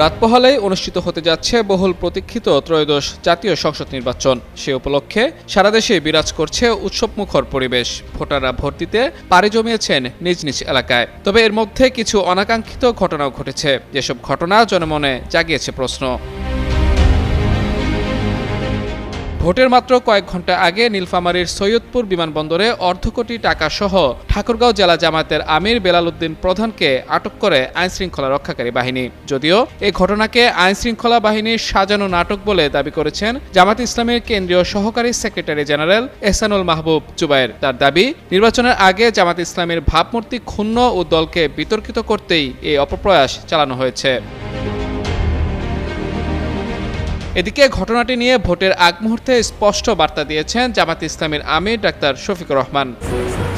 রাত পোহালেই অনুষ্ঠিত হতে যাচ্ছে বহুল প্রতীক্ষিত ত্রয়োদশ জাতীয় সংসদ নির্বাচন। সে উপলক্ষে সারা দেশে বিরাজ করছে উৎসবমুখর পরিবেশ। ভোটাররা ভোট দিতে পাড়ি জমিয়েছেন নিজ নিজ এলাকায়। তবে এর মধ্যে কিছু অনাকাঙ্ক্ষিত ঘটনাও ঘটেছে। যেসব ঘটনা জনমনে জাগিয়েছে প্রশ্ন। ভোটের মাত্র কয়েক ঘণ্টা আগে নীলফামারীর সৈয়দপুর বিমানবন্দরে অর্ধ কোটি টাকা সহ ঠাকুরগাঁও জেলা জামায়াতের আমির বেলাল উদ্দিন প্রধানকে আটক করে আইনশৃঙ্খলা রক্ষাকারী বাহিনী। যদিও এই ঘটনাকে আইনশৃঙ্খলা বাহিনীর সাজানো নাটক বলে দাবি করেছেন জামাত ইসলামের কেন্দ্রীয় সহকারী সেক্রেটারি জেনারেল এহসানুল মাহবুব জুবায়ের। তার দাবি, নির্বাচনের আগে জামাত ইসলামের ভাবমূর্তি ক্ষুণ্ণ ও দলকে বিতর্কিত করতেই এই অপপ্রয়াস চালানো হয়েছে। এদিকে ঘটনাটি নিয়ে ভোটের আগ মুহূর্তে স্পষ্ট বার্তা দিয়েছেন জামাত ইসলামের আমির doctor Shafiqur Rahman.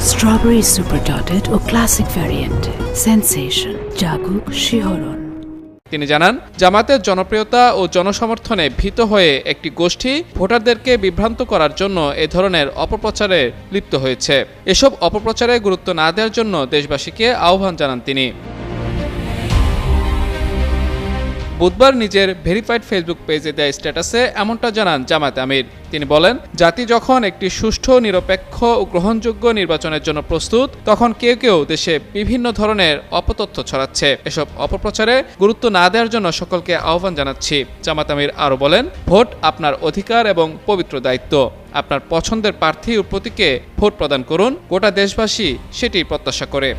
Strawberry super dotted ও ক্লাসিক ভ্যারিয়েন্টে সেন্সেশন জাগুক শিহরণ তিনি জানান জামাতের জনপ্রিয়তা ও জনসমর্থনে ভীত হয়ে একটি গোষ্ঠী ভোটারদেরকে বিভ্রান্ত করার জন্য এ ধরনের অপপ্রচারে লিপ্ত হয়েছে। এসব অপপ্রচারে গুরুত্ব না দেওয়ার জন্য দেশবাসীকে আহ্বান জানান তিনি। বুধবার নিজের ভেরিফাইড ফেসবুক পেজে দেয় স্ট্যাটাসে এমনটা জানান জামাত আমির। তিনি বলেন, জাতি যখন একটি সুষ্ঠু, নিরপেক্ষ ও গ্রহণযোগ্য নির্বাচনের জন্য প্রস্তুত, তখন কেউ কেউ দেশে বিভিন্ন ধরনের অপতথ্য ছড়াচ্ছে। এসব অপপ্রচারে গুরুত্ব না দেওয়ার জন্য সকলকে আহ্বান জানাচ্ছি জামাত আমির আরও বলেন, ভোট আপনার অধিকার এবং পবিত্র দায়িত্ব। আপনার পছন্দের প্রার্থী ও প্রতীকে ভোট প্রদান করুন, গোটা দেশবাসী সেটি প্রত্যাশা করে।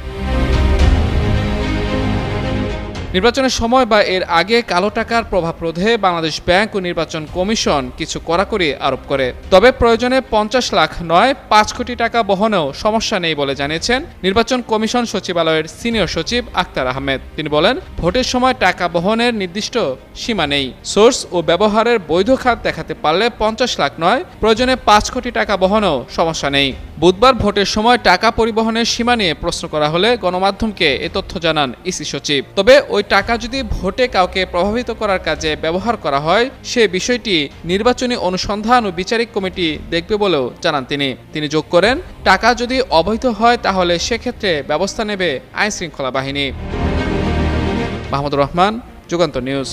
নির্বাচনের সময় বা এর আগে কালো টাকার প্রভাব রোধে বাংলাদেশ ব্যাংক ও নির্বাচন কমিশন কিছু কড়াকড়ি আরোপ করে। তবে প্রয়োজনে পঞ্চাশ লাখ নয়, পাঁচ কোটি টাকা বহনেও সমস্যা নেই বলে জানিয়েছেন নির্বাচন কমিশন সচিবালয়ের সিনিয়র সচিব আক্তার আহমেদ। তিনি বলেন, ভোটের সময় টাকা বহনের নির্দিষ্ট সীমা নেই। সোর্স ও ব্যবহারের বৈধ খাত দেখাতে পারলে পঞ্চাশ লাখ নয়, প্রয়োজনে পাঁচ কোটি টাকা বহনেও সমস্যা নেই। বুধবার ভোটের সময় টাকা পরিবহনের সীমা নিয়ে প্রশ্ন করা হলে গণমাধ্যমকে এ তথ্য জানান ইসি সচিব। তবে ওই টাকা যদি ভোটে কাউকে প্রভাবিত করার কাজে ব্যবহার করা হয়, সে বিষয়টি নির্বাচনী অনুসন্ধান ও বিচারিক কমিটি দেখবে বলেও জানান তিনি। তিনি যোগ করেন, টাকা যদি অবৈধ হয় তাহলে সেক্ষেত্রে ব্যবস্থা নেবে আইনশৃঙ্খলা বাহিনী। মাহমুদুর রহমান যুগান্ত নিউজ।